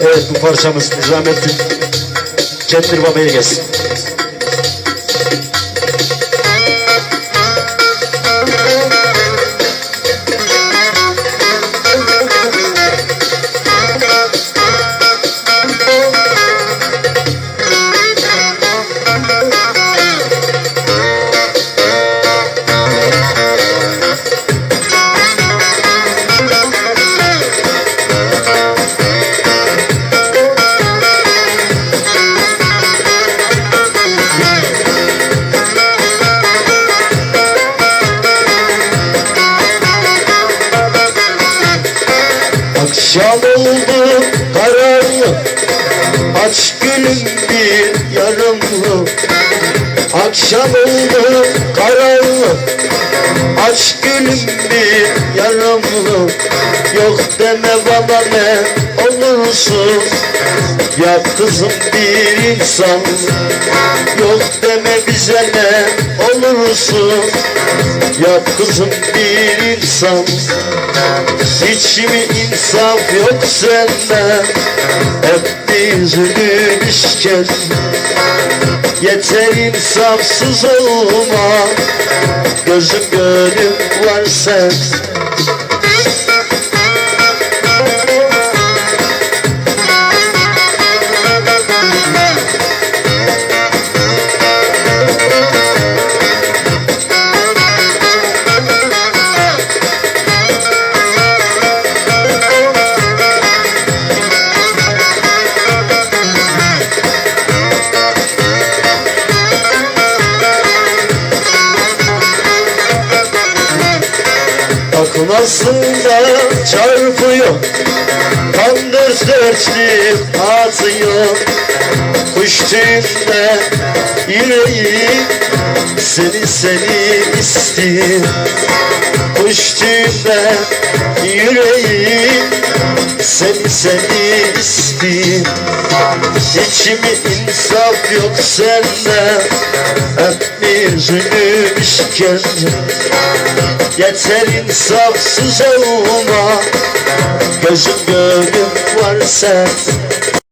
Evet bu parçamız Nizamettin Cemil Baba'ya gelsin. Akşam oldu kararlı Aç gülüm bir yarımlı Akşam oldu kararlı Aç gülüm bir yarımlı Yok deme bana ne olursun Ya kızım bir insan. Yok deme bize ne olursun Ya kızım bir insan. Hiç mi insaf yok sende Hep yüzünü işken. Yeter insafsız olma. Gözüm gönlüm var sen Akıl aslında çarpıyor. Kan dört dörtlük atıyor. Kuş tüyünde yüreğim Seni seni istiyor. Kuş tüyünde yüreğim Seni seni istiyor. Hiç mi insaf yok sende? Hep bir zulüm işkence Yeter insafsız olma. Gözüm gönlüm var sen